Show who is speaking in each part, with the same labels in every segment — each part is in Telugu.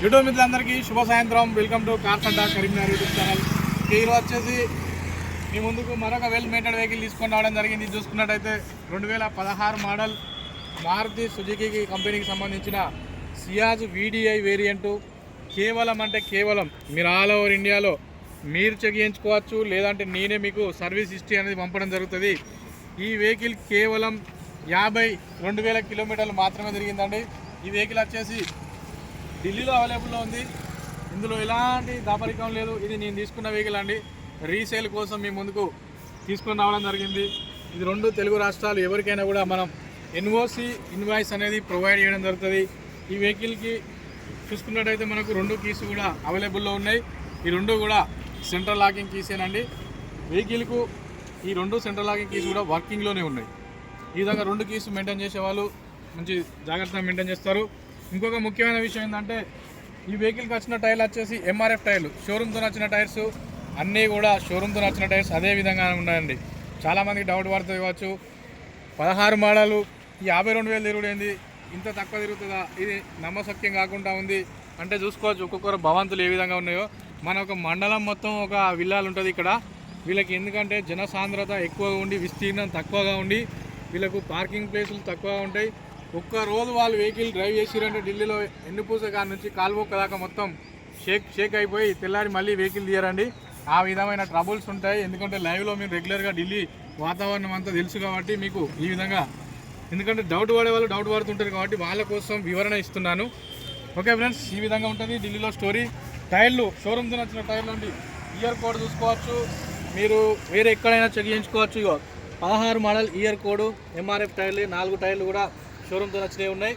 Speaker 1: యూట్యూబ్ మిత్రులందరికీ శుభ సాయంత్రం. Welcome to cars Adda Karimnagar YouTube channel ఈరోజు వచ్చేసి మీ ముందుకు మరొక వెల్ మెయింటెడ్ వెహికల్ తీసుకొని రావడం జరిగింది. ఇది చూసుకున్నట్టయితే రెండు వేల పదహారు మోడల్ మారుతి సుజుకి కంపెనీకి సంబంధించిన సియాజ్ వీడిఐ వేరియంటు కేవలం అంటే కేవలం మీరు ఆల్ ఓవర్ ఇండియాలో మీరు చెక్ చేయించుకోవచ్చు. లేదంటే నేనే మీకు సర్వీస్ హిస్టరీ అనేది పంపడం జరుగుతుంది. ఈ వెహికల్ కేవలం యాభై రెండు వేల కిలోమీటర్లు మాత్రమే తిరిగిందండి. ఈ వెహికల్ వచ్చేసి ఢిల్లీలో అవైలబుల్లో ఉంది. ఇందులో ఎలాంటి దాపరికం లేదు. ఇది నేను తీసుకున్న వెహికల్ అండి. రీసేల్ కోసం మీ ముందుకు తీసుకొని రావడం జరిగింది. ఇది రెండు తెలుగు రాష్ట్రాలు. ఎవరికైనా కూడా మనం ఎన్ఓసి ఇన్వాయిస్ అనేది ప్రొవైడ్ చేయడం జరుగుతుంది. ఈ వెహికల్కి చూసుకున్నట్టయితే మనకు రెండు కీస్ కూడా అవైలబుల్లో ఉన్నాయి. ఈ రెండు కూడా సెంట్రల్ లాకింగ్ కీసేనండి వెహికల్కు ఈ రెండు సెంట్రల్ లాకింగ్ కీస్ కూడా వర్కింగ్లోనే ఉన్నాయి. ఈ విధంగా రెండు కీస్ మెయింటైన్ చేసే వాళ్ళు మంచి జాగ్రత్తగా మెయింటైన్ చేస్తారు. ఇంకొక ముఖ్యమైన విషయం ఏంటంటే ఈ వెహికల్కి వచ్చిన టైర్లు వచ్చేసి ఎంఆర్ఎఫ్ టైర్లు. షోరూమ్తో వచ్చిన టైర్స్ అన్నీ కూడా షోరూమ్తో వచ్చిన టైర్స్ అదే విధంగా ఉన్నాయండి. చాలామందికి డౌట్ పడుతుంది కావచ్చు పదహారు మోడలు యాభై రెండు వేలు తిరుగుడేంది ఇంత తక్కువ తిరుగుతుందా? ఇది నమ్మసక్యం కాకుండా ఉంది. అంటే చూసుకోవచ్చు ఒక్కొక్కరు భవంతులు ఏ విధంగా ఉన్నాయో. మన ఒక మండలం మొత్తం ఒక విల్లాలు ఉంటుంది ఇక్కడ. వీళ్ళకి ఎందుకంటే జనసాంద్రత ఎక్కువగా ఉండి విస్తీర్ణం తక్కువగా ఉండి వీళ్ళకు పార్కింగ్ ప్లేసులు తక్కువగా ఉంటాయి. ఒక్క రోజు వాళ్ళు వెహికల్ డ్రైవ్ చేసిరంటే ఢిల్లీలో ఎన్నుపూస కాడ నుంచి కాలువొక్క దాకా మొత్తం షేక్ షేక్ అయిపోయి తెల్లారి మళ్ళీ వెహికల్ తీయరండి. ఆ విధమైన ట్రబుల్స్ ఉంటాయి. ఎందుకంటే లైవ్లో మీరు రెగ్యులర్గా ఢిల్లీ వాతావరణం అంతా తెలుసు కాబట్టి మీకు ఈ విధంగా ఎందుకంటే డౌట్ పడే వాళ్ళు డౌట్ పడుతుంటారు కాబట్టి వాళ్ళ కోసం వివరణ ఇస్తున్నాను. ఓకే ఫ్రెండ్స్ ఈ విధంగా ఉంటుంది ఢిల్లీలో స్టోరీ. టైర్లు షోరూమ్తో నచ్చిన టైర్లు అండి. ఇయర్ కోడ్ చూసుకోవచ్చు. మీరు వేరే ఎక్కడైనా చెక్ చేయించుకోవచ్చు ఇగో. పదహారు మోడల్ ఇయర్ కోడ్ ఎంఆర్ఎఫ్ టైర్లు నాలుగు టైర్లు కూడా షోరూమ్తో నచ్చినవి ఉన్నాయి.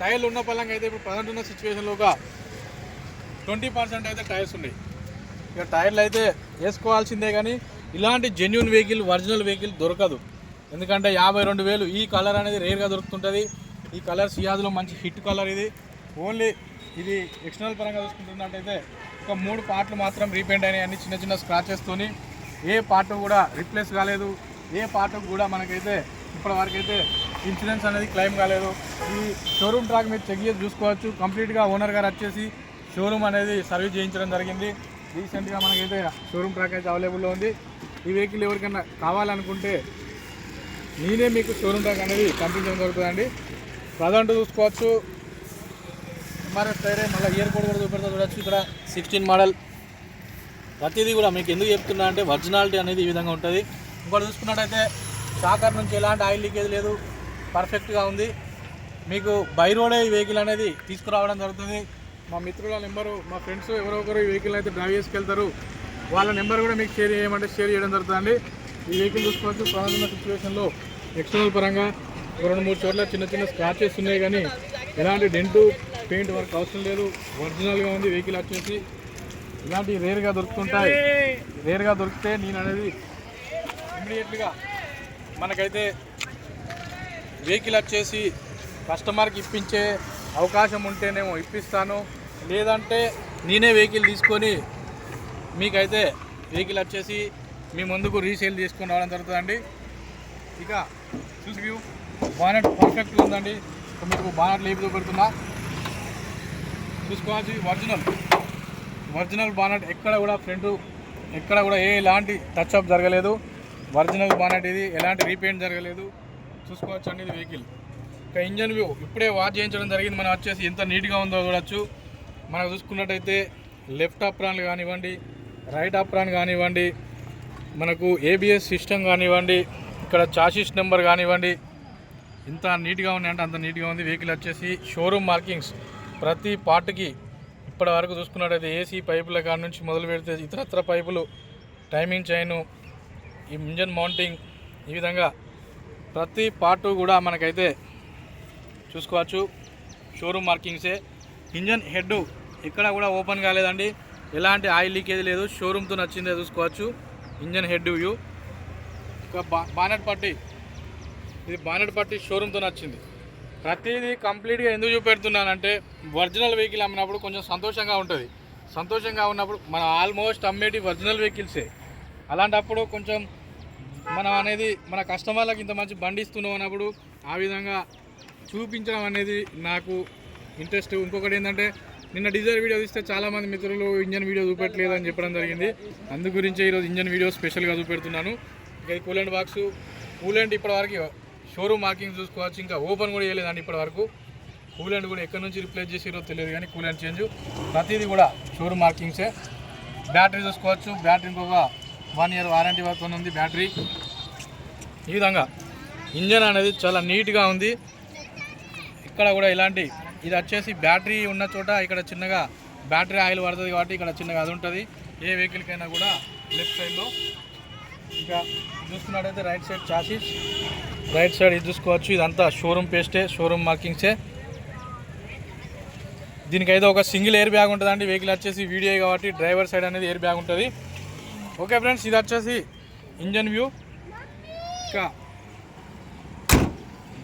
Speaker 1: టైర్లు ఉన్న పళ్ళంగా అయితే ఇప్పుడు ప్రజెంట్ ఉన్న సిచ్యువేషన్లో ఒక ట్వంటీ పర్సెంట్ అయితే టైర్స్ ఉన్నాయి. ఇక టైర్లు అయితే వేసుకోవాల్సిందే కానీ ఇలాంటి జెన్యున్ వెహికల్ ఒరిజినల్ వెహికల్ దొరకదు. ఎందుకంటే యాభై రెండు వేలు ఈ కలర్ అనేది రేర్గా దొరుకుతుంటుంది. ఈ కలర్ సియాజ్లో మంచి హిట్ కలర్ ఇది. ఓన్లీ ఇది ఎక్స్టర్నల్ పరంగా చూసుకుంటున్నట్టయితే ఒక మూడు పార్ట్లు మాత్రం రీపెయింట్ అయినాయి. అన్ని చిన్న చిన్న స్క్రాచెస్తోని ఏ పార్ట్ కూడా రిప్లేస్ కాలేదు. ఏ పార్ట్ కూడా మనకైతే ఇప్పటి అయితే ఇన్సూరెన్స్ అనేది క్లెయిమ్ కాలేదు. ఈ షోరూమ్ ట్రాక్ మీరు చెక్ చేసి చూసుకోవచ్చు. కంప్లీట్గా ఓనర్ గారు వచ్చేసి షోరూమ్ అనేది సర్వీస్ చేయించడం జరిగింది. రీసెంట్గా మనకైతే షోరూమ్ ట్రాక్ అయితే అవైలబుల్లో ఉంది. ఈ వెహికల్ ఎవరికైనా కావాలనుకుంటే నేనే మీకు షోరూమ్ ట్రాక్ అనేది పంపించడం జరుగుతుందండి. ప్రజెంట్ చూసుకోవచ్చు. ఎంఆర్ఎఫ్ టైరే మళ్ళీ ఇయర్ కోడ్ కూడా చూపెడతా చూడొచ్చు. ఇక్కడ సిక్స్టీన్ మోడల్ ప్రతిదీ కూడా మీకు ఎందుకు చెప్తున్నా అంటే ఒరిజినాలిటీ అనేది ఈ విధంగా ఉంటుంది. ఇంకోటి చూసుకున్నట్టయితే షాకర్ నుంచి ఎలాంటి ఆయిల్ లీకేజ్ లేదు. పర్ఫెక్ట్గా ఉంది. మీకు బై రోడే ఈ వెహికల్ అనేది తీసుకురావడం జరుగుతుంది. మా మిత్రుల నెంబరు మా ఫ్రెండ్స్ ఎవరో ఒకరు ఈ వెహికల్ అయితే డ్రైవ్ చేసుకెళ్తారు. వాళ్ళ నెంబర్ కూడా మీకు షేర్ చేయమంటే షేర్ చేయడం జరుగుతుంది ఈ వెహికల్ చూసుకోవచ్చు. ప్రధాన సిచ్యువేషన్లో ఎక్స్టర్నల్ పరంగా రెండు మూడు చోట్ల చిన్న చిన్న స్క్రాచెస్ ఉన్నాయి కానీ ఎలాంటి డెంటు పెయింట్ వర్క్ అవసరం లేదు. ఒరిజినల్గా ఉంది వెహికల్ వచ్చేసి. ఇలాంటివి రేర్గా దొరుకుతుంటాయి. రేర్గా దొరికితే నేను అనేది ఇమ్మీడియట్గా మనకైతే వెహికల్ వచ్చేసి కస్టమర్కి ఇప్పించే అవకాశం ఉంటేనేమో ఇప్పిస్తాను. లేదంటే నేనే వెహికల్ తీసుకొని మీకైతే వెహికల్ వచ్చేసి మీ ముందుకు రీసేల్ తీసుకొని రావడం జరుగుతుందండి. ఇక చూసి వ్యూ బానెట్ పర్ఫెక్ట్గా ఉందండి. మీకు బానెట్ లేపు పెడుతున్నా. చూసుకోవచ్చు ఒరిజినల్ ఒరిజినల్ బానెట్ ఎక్కడ కూడా ఫ్రంట్ ఎక్కడ కూడా ఏ ఎలాంటి టచ్ అప్ జరగలేదు. ఒరిజినల్ బానెట్ ఇది ఎలాంటి రీపెయింట్ జరగలేదు. చూసుకోవచ్చు అండి ఇది వెహికల్. ఇక ఇంజన్ వ్యూ ఇప్పుడే వాచ్ చేయించడం జరిగింది. మనం వచ్చేసి ఎంత నీట్గా ఉందో చూడొచ్చు. మనం చూసుకున్నట్టయితే లెఫ్ట్ అప్రాన్ కానివ్వండి రైట్ అప్రాన్ కానివ్వండి మనకు ఏబిఎస్ సిస్టమ్ కానివ్వండి ఇక్కడ చాసిస్ నెంబర్ కానివ్వండి ఇంత నీట్గా ఉన్నాయంటే అంత నీట్గా ఉంది. వెహికల్ వచ్చేసి షోరూమ్ మార్కింగ్స్ ప్రతి పార్ట్కి ఇప్పటి వరకు చూసుకున్నట్టయితే ఏసీ పైపుల కాడ నుంచి మొదలు పెడితే ఇతరత్ర పైపులు టైమింగ్ చైను ఈ ఇంజన్ మౌంటింగ్ ఈ విధంగా ప్రతి పార్ట్ కూడా మనకైతే చూసుకోవచ్చు. షోరూమ్ మార్కింగ్సే ఇంజన్ హెడ్ ఇక్కడ కూడా ఓపెన్ కాలేదండి. ఎలాంటి ఆయిల్ లీకేజ్ లేదు. షోరూమ్తో నచ్చిందే చూసుకోవచ్చు. ఇంజన్ హెడ్ వ్యూ ఇక బా బానెట్ పట్టి. ఇది బానెట్ పట్టి షోరూమ్తో నచ్చింది. ప్రతిదీ కంప్లీట్గా ఎందుకు చూపెడుతున్నానంటే ఒరిజినల్ వెహికల్ అమ్మినప్పుడు కొంచెం సంతోషంగా ఉంటుంది. సంతోషంగా ఉన్నప్పుడు మన ఆల్మోస్ట్ అమ్మేటి ఒరిజినల్ వెహికల్సే అలాంటప్పుడు కొంచెం మనం అనేది మన కస్టమర్లకు ఇంత మంచి బండి ఇస్తున్నాం అన్నప్పుడు ఆ విధంగా చూపించడం అనేది నాకు ఇంట్రెస్ట్. ఇంకొకటి ఏంటంటే నిన్న డీజర్ వీడియో తీస్తే చాలామంది మిత్రులు ఇంజన్ వీడియో చూపెట్టలేదు అని చెప్పడం జరిగింది. అందు గురించే ఈరోజు ఇంజన్ వీడియో స్పెషల్గా చూపెడుతున్నాను. ఇంకా ఈ కూలెంట్ బాక్స్ కూలెంట్ ఇప్పటివరకు షోరూమ్ మార్కింగ్ చూసుకోవచ్చు. ఇంకా ఓపెన్ కూడా చేయలేదండి ఇప్పటివరకు. కూలెంట్ కూడా ఎక్కడి నుంచి రిప్లేస్ చేసిరో తెలియదు కానీ కూలెంట్ చేంజ్ ప్రతిదీ కూడా షోరూమ్ మార్కింగ్సే బ్యాటరీ చూసుకోవచ్చు. బ్యాటరీ ఇంకొక వన్ ఇయర్ వారంటీ వరకు ఉంది బ్యాటరీ. ఈ విధంగా ఇంజన్ అనేది చాలా నీట్గా ఉంది. ఇక్కడ కూడా ఇలాంటి ఇది వచ్చేసి బ్యాటరీ ఉన్న చోట ఇక్కడ చిన్నగా బ్యాటరీ ఆయిల్ పడుతుంది కాబట్టి ఇక్కడ చిన్నగా అది ఉంటుంది. ఏ వెహికల్కైనా కూడా లెఫ్ట్ సైడ్లో ఇంకా చూసుకున్నట్టయితే right side chassis right side ఇది చూసుకోవచ్చు. ఇదంతా షోరూమ్ పేస్టే షోరూమ్ మార్కింగ్సే దీనికైతే ఒక సింగిల్ ఎయిర్ బ్యాగ్ ఉంటుందండి. వెహికల్ వచ్చేసి వీడియో కాబట్టి డ్రైవర్ సైడ్ అనేది ఎయిర్ బ్యాగ్ ఉంటుంది. ఓకే ఫ్రెండ్స్ ఇది వచ్చేసి ఇంజన్ వ్యూ. ఇంకా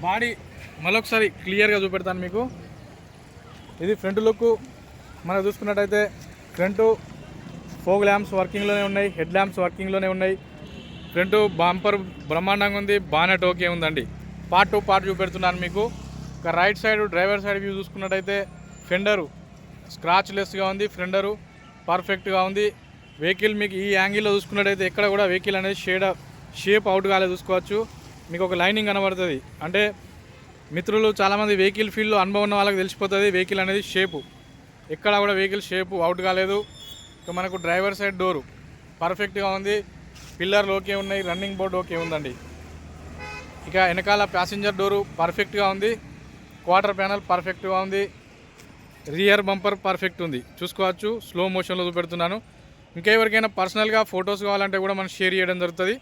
Speaker 1: బాడీ మరొకసారి క్లియర్గా చూపెడతాను మీకు. ఇది ఫ్రంట్ లుక్. మనం చూసుకున్నట్టయితే ఫ్రంట్ ఫోగ్ ల్యాంప్స్ వర్కింగ్లోనే ఉన్నాయి హెడ్ ల్యాంప్స్ వర్కింగ్లోనే ఉన్నాయి. ఫ్రంట్ బాంపర్ బ్రహ్మాండంగా ఉంది బానెట్ ఓకే ఉందండి. పార్ట్ టు పార్ట్ చూపెడుతున్నాను మీకు. ఒక right side driver side view చూసుకున్నట్టయితే ఫెండరు స్క్రాచ్ లెస్గా ఉంది ఫెండరు పర్ఫెక్ట్గా ఉంది. వెహికల్ మీకు ఈ యాంగిల్లో చూసుకున్నట్టయితే ఎక్కడ కూడా వెహికల్ అనేది షేడ్ షేప్ అవుట్ కాలేదు చూసుకోవచ్చు. మీకు ఒక లైనింగ్ కనబడుతుంది. అంటే మిత్రులు చాలామంది వెహికల్ ఫీల్డ్లో అనుభవం ఉన్న వాళ్ళకి తెలిసిపోతుంది వెహికల్ అనేది షేపు. ఎక్కడ కూడా వెహికల్ షేపు అవుట్ కాలేదు. ఇక మనకు డ్రైవర్ సైడ్ డోరు పర్ఫెక్ట్గా ఉంది. పిల్లర్లు ఓకే ఉన్నాయి. రన్నింగ్ బోర్డు ఓకే ఉందండి. ఇక వెనకాల ప్యాసింజర్ డోరు పర్ఫెక్ట్గా ఉంది. క్వార్టర్ ప్యానల్ పర్ఫెక్ట్గా ఉంది. రియర్ బంపర్ పర్ఫెక్ట్ ఉంది. చూసుకోవచ్చు. స్లో మోషన్లో చూపెడుతున్నాను. ఇంకా ఎవరికైనా పర్సనల్గా ఫొటోస్ కావాలంటే కూడా మనం షేర్ చేయడం జరుగుతుంది.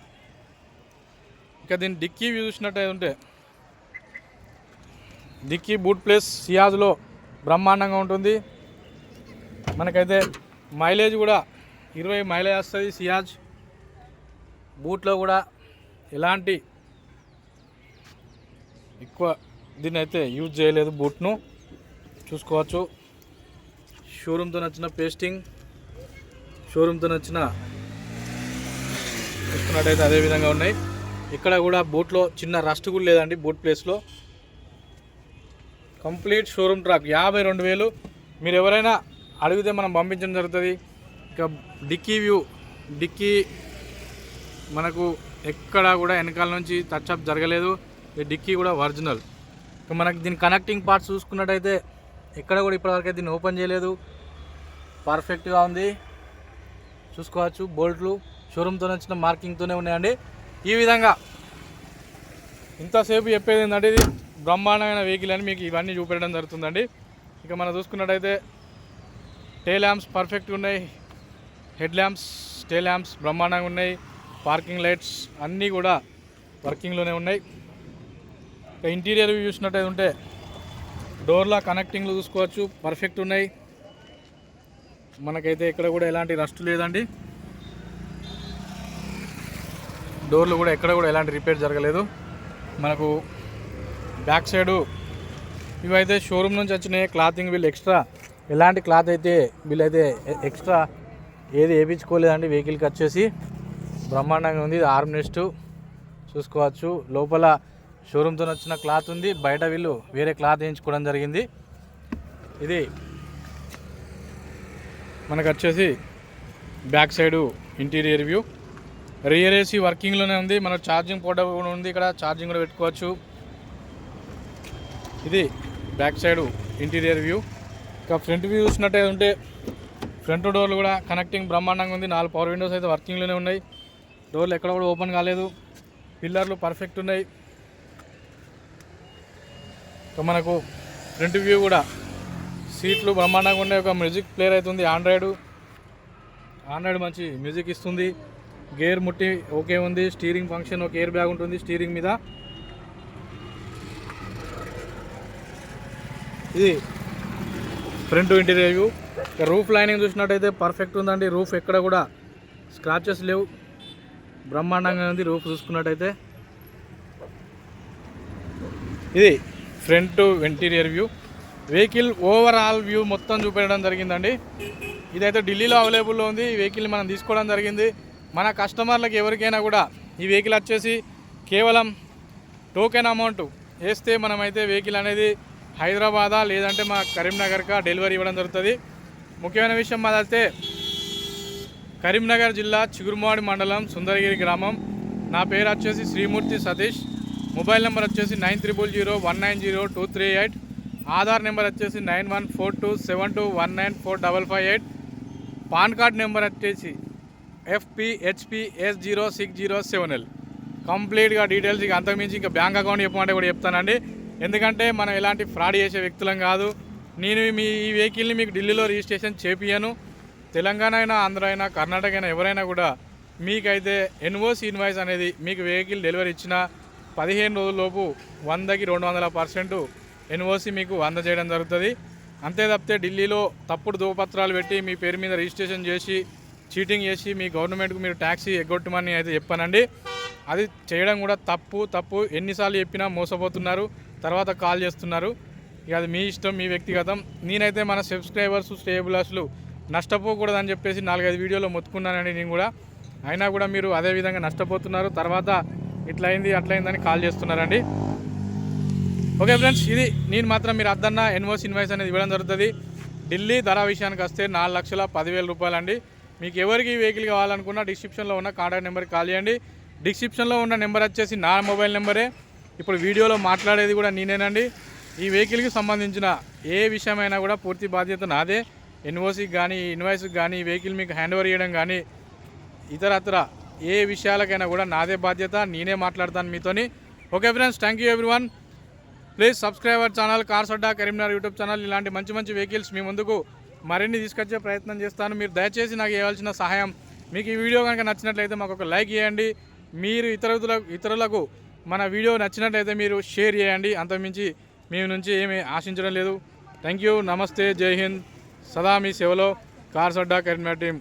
Speaker 1: ఇంకా దీని డిక్కీ వ్యూ చూసినట్టయితే ఉంటే డిక్కీ బూట్ ప్లేస్ సియాజ్లో బ్రహ్మాండంగా ఉంటుంది. మనకైతే మైలేజ్ కూడా ఇరవై మైలేజ్ వస్తుంది సియాజ్. బూట్లో కూడా ఎలాంటి ఎక్కువ దీన్ని అయితే యూజ్ చేయలేదు బూట్ను. చూసుకోవచ్చు. షోరూమ్తో నచ్చిన పేస్టింగ్. షోరూమ్తో వచ్చిన చూసుకున్నట్టయితే అదే విధంగా ఉన్నాయి. ఇక్కడ కూడా బూట్లో చిన్న రస్ట్ కూడా లేదండి బూట్ ప్లేస్లో. కంప్లీట్ షోరూమ్ ట్రాక్ యాభై రెండు వేలు. మీరు ఎవరైనా అడిగితే మనం పంపించడం జరుగుతుంది. ఇక డిక్కీ వ్యూ డిక్కీ మనకు ఎక్కడ కూడా వెనకాల నుంచి టచ్అప్ జరగలేదు. ఈ డిక్కీ కూడా ఒరిజినల్. ఇక మనకి దీని కనెక్టింగ్ పార్ట్స్ చూసుకున్నట్టయితే ఎక్కడ కూడా ఇప్పటివరకు దీన్ని ఓపెన్ చేయలేదు. పర్ఫెక్ట్గా ఉంది. చూసుకోవచ్చు. బోల్ట్లు షోరూమ్తో వచ్చిన మార్కింగ్తోనే ఉన్నాయండి. ఈ విధంగా ఇంతసేపు చెప్పేది ఏంటంటే ఇది బ్రహ్మాండమైన వెహికల్ అని మీకు ఇవన్నీ చూపెట్టడం జరుగుతుందండి. ఇక మనం చూసుకున్నట్టయితే టే ల్యాంప్స్ పర్ఫెక్ట్గా ఉన్నాయి. హెడ్ ల్యాంప్స్ టే ల్యాంప్స్ బ్రహ్మాండంగా ఉన్నాయి. పార్కింగ్ లైట్స్ అన్నీ కూడా వర్కింగ్లోనే ఉన్నాయి. ఇక ఇంటీరియర్ చూసినట్టయితే ఉంటే డోర్ల కనెక్టింగ్లు చూసుకోవచ్చు. పర్ఫెక్ట్ ఉన్నాయి. మనకైతే ఇక్కడ కూడా ఎలాంటి రస్ట్ లేదండి. డోర్లు కూడా ఎక్కడ కూడా ఎలాంటి రిపేర్ జరగలేదు. మనకు బ్యాక్ సైడు ఇవైతే షోరూమ్ నుంచి వచ్చినాయి క్లాతింగ్ వీళ్ళు ఎక్స్ట్రా. ఎలాంటి క్లాత్ అయితే వీళ్ళైతే అయితే ఎక్స్ట్రా ఏది వేయించుకోలేదండి. వెహికల్కి వచ్చేసి బ్రహ్మాండంగా ఉంది. ఇది ఆర్మ్ నెస్ట్. చూసుకోవచ్చు. లోపల షోరూమ్తో వచ్చిన క్లాత్ ఉంది. బయట వీళ్ళు వేరే క్లాత్ వేయించుకోవడం జరిగింది. ఇది మనకు వచ్చేసి back side interior view. Rear AC వర్కింగ్లోనే ఉంది. మనకు ఛార్జింగ్ పోర్టబుల్ కూడా ఉంది ఇక్కడ. ఛార్జింగ్ కూడా పెట్టుకోవచ్చు. ఇది బ్యాక్ సైడ్ ఇంటీరియర్ వ్యూ. ఇక ఫ్రంట్ వ్యూ చూసినట్టయితే ఉంటే ఫ్రంట్ డోర్లు కూడా కనెక్టింగ్ బ్రహ్మాండంగా ఉంది. నాలుగు పవర్ విండోస్ అయితే వర్కింగ్లోనే ఉన్నాయి. డోర్లు ఎక్కడ కూడా ఓపెన్ కాలేదు. పిల్లర్లు పర్ఫెక్ట్ ఉన్నాయి. మనకు ఫ్రంట్ వ్యూ కూడా సీట్లు బ్రహ్మాండంగా ఉండే ఒక మ్యూజిక్ ప్లేయర్ అవుతుంది ఆండ్రాయిడ్. ఆండ్రాయిడ్ మంచి మ్యూజిక్ ఇస్తుంది. గేర్ ముట్టి ఓకే ఉంది. స్టీరింగ్ ఫంక్షన్ ఒక ఎయిర్ బ్యాగ్ ఉంటుంది స్టీరింగ్ మీద. ఇది front interior view. Roof lining చూసినట్టయితే పర్ఫెక్ట్ ఉందండి. రూఫ్ ఎక్కడ కూడా స్క్రాచెస్ లేవు. బ్రహ్మాండంగా ఉంది రూఫ్ చూసుకున్నట్టయితే. ఇది front interior view. Vehicle overall view మొత్తం చూపెట్టడం జరిగిందండి. ఇదైతే ఢిల్లీలో అవైలబుల్లో ఉంది. ఈ వెహికల్ మనం తీసుకోవడం జరిగింది. మన కస్టమర్లకు ఎవరికైనా కూడా ఈ వెహికల్ వచ్చేసి కేవలం టోకెన్ అమౌంట్ వేస్తే మనమైతే వెహికల్ అనేది హైదరాబాదా లేదంటే మా కరీంనగర్కా డెలివరీ ఇవ్వడం జరుగుతుంది. ముఖ్యమైన విషయం మాదైతే కరీంనగర్ జిల్లా చిగురుమాడి మండలం సుందరగిరి గ్రామం. నా పేరు వచ్చేసి శ్రీమూర్తి సతీష్. మొబైల్ నెంబర్ వచ్చేసి nine triple zero one nine zero two three eight. Aadhaar number వచ్చేసి nine one four two seven two one nine four double five eight. PAN card number వచ్చేసి FPHP S zero six zero seven L. కంప్లీట్గా డీటెయిల్స్ ఇక అంతకుమించి ఇంకా బ్యాంక్ అకౌంట్ చెప్పమంటే కూడా చెప్తానండి. ఎందుకంటే మనం ఎలాంటి ఫ్రాడ్ చేసే వ్యక్తులం కాదు. నేను మీ ఈ వెహికల్ని మీకు ఢిల్లీలో రిజిస్ట్రేషన్ చేపియను తెలంగాణ అయినా ఆంధ్ర అయినా కర్ణాటక అయినా ఎవరైనా కూడా మీకైతే ఎన్ఓసి ఇన్వాయిస్ అనేది మీకు వెహికల్ డెలివరీ ఇచ్చిన పదిహేను రోజుల్లోపు వందకి రెండు వందల పర్సెంటు ఎన్ఓసి మీకు అందజేయడం జరుగుతుంది. అంతే తప్పితే ఢిల్లీలో తప్పుడు ధృవపత్రాలు పెట్టి మీ పేరు మీద రిజిస్ట్రేషన్ చేసి చీటింగ్ చేసి మీ గవర్నమెంట్కు మీరు ట్యాక్సీ ఎగ్గొట్టమని అయితే చెప్పానండి. అది చేయడం కూడా తప్పు తప్పు. ఎన్నిసార్లు చెప్పినా మోసపోతున్నారు. తర్వాత కాల్ చేస్తున్నారు. ఇక అది మీ ఇష్టం మీ వ్యక్తిగతం. నేనైతే మన సబ్స్క్రైబర్స్ స్టేబులర్స్లు నష్టపోకూడదని చెప్పేసి నాలుగైదు వీడియోలో మొత్తుకున్నానండి నేను కూడా. అయినా కూడా మీరు అదే విధంగా నష్టపోతున్నారు. తర్వాత ఇట్లా అయింది అయిందని కాల్ చేస్తున్నారండి. ఓకే ఫ్రెండ్స్ ఇది నేను మాత్రం మీరు అద్దన్న ఎన్ఓసి ఇన్వాయిస్ అనేది ఇవ్వడం జరుగుతుంది. ఢిల్లీ ధర విషయానికి వస్తే నాలుగు లక్షల పదివేల రూపాయలు అండి మీకు ఎవరికి వెహికల్ కావాలనుకున్నా డిస్క్రిప్షన్లో ఉన్న కాంటాక్ట్ నెంబర్కి కాల్ చేయండి. డిస్క్రిప్షన్లో ఉన్న నెంబర్ వచ్చేసి నా మొబైల్ నెంబరే. ఇప్పుడు వీడియోలో మాట్లాడేది కూడా నేనేనండి. ఈ వెహికల్కి సంబంధించిన ఏ విషయమైనా కూడా పూర్తి బాధ్యత నాదే. ఎన్ఓసికి కానీ ఇన్వాయిస్కి కానీ ఈ వెహికల్ మీకు హ్యాండ్ ఓవర్ చేయడం కానీ ఇతరత్ర ఏ విషయాలకైనా కూడా నాదే బాధ్యత. నేనే మాట్లాడతాను మీతోని. Okay friends thank you everyone. Please subscriber channel cars Adda Karimnagar YouTube channel. ఇలాంటి మంచి మంచి వెహికల్స్ మీ ముందుకు మరిన్ని తీసుకొచ్చే ప్రయత్నం చేస్తాను. మీరు దయచేసి నాకు ఇవ్వాల్సిన సహాయం మీకు ఈ వీడియో కనుక నచ్చినట్లయితే మాకు ఒక లైక్ చేయండి. మీరు ఇతరులకు ఇతరులకు మన వీడియో నచ్చినట్లయితే మీరు షేర్ చేయండి. అంతకుమించి మీ నుంచి ఏమీ ఆశించడం లేదు. Thank you. నమస్తే. జై హింద్. సదా మీ సేవలో కార్స్ అడ్డా కరీంనగర్ టీం.